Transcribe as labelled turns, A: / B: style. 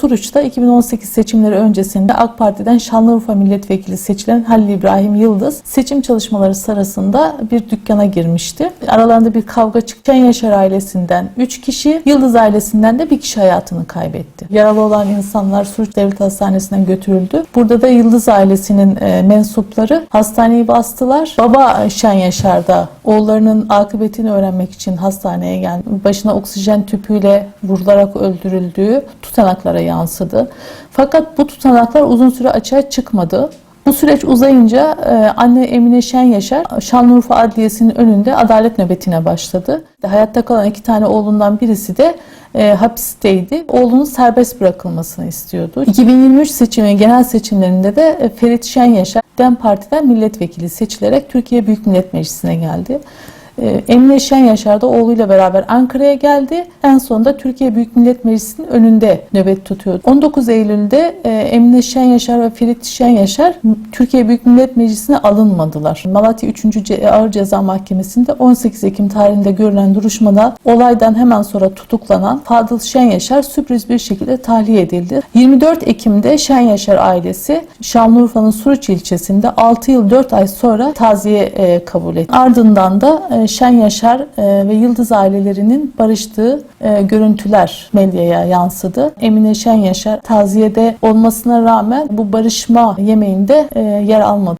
A: Suruç'ta 2018 seçimleri öncesinde AK Parti'den Şanlıurfa Milletvekili seçilen Halil İbrahim Yıldız seçim çalışmaları sırasında bir dükkana girmişti. Aralarında bir kavga çıktı. Şen Yaşar ailesinden 3 kişi, Yıldız ailesinden de bir kişi hayatını kaybetti. Yaralı olan insanlar Suruç Devlet Hastanesi'ne götürüldü. Burada da Yıldız ailesinin e, mensupları hastaneyi bastılar. Baba Şen Yaşar'da oğullarının akıbetini öğrenmek için hastaneye geldi. Başına oksijen tüpüyle vurularak öldürüldüğü tutanaklara yansıdı. Fakat bu tutanaklar uzun süre açığa çıkmadı. Bu süreç uzayınca e, anne Emine Şen Yaşar Şanlıurfa Adliyesi'nin önünde adalet nöbetine başladı. Hayatta kalan iki tane oğlundan birisi de e, hapisteydi. Oğlunun serbest bırakılmasını istiyordu. 2023 seçimi genel seçimlerinde de e, Ferit Şen Yaşar DEM Parti'den milletvekili seçilerek Türkiye Büyük Millet Meclisi'ne geldi. Ee, Emine Şen Yaşar da oğluyla beraber Ankara'ya geldi. En sonunda Türkiye Büyük Millet Meclisi'nin önünde nöbet tutuyordu. 19 Eylül'de e, Emine Şen Yaşar ve Ferit Şen Yaşar Türkiye Büyük Millet Meclisi'ne alınmadılar. Malatya 3. Ce- Ağır Ceza Mahkemesi'nde 18 Ekim tarihinde görülen duruşmada olaydan hemen sonra tutuklanan Fadıl Şen Yaşar sürpriz bir şekilde tahliye edildi. 24 Ekim'de Şen Yaşar ailesi Şanlıurfa'nın Suruç ilçesinde 6 yıl 4 ay sonra taziye e, kabul etti. Ardından da e, Şen Yaşar e, ve Yıldız ailelerinin barıştığı e, görüntüler medyaya yansıdı. Emine Şen Yaşar taziyede olmasına rağmen bu barışma yemeğinde e, yer almadı.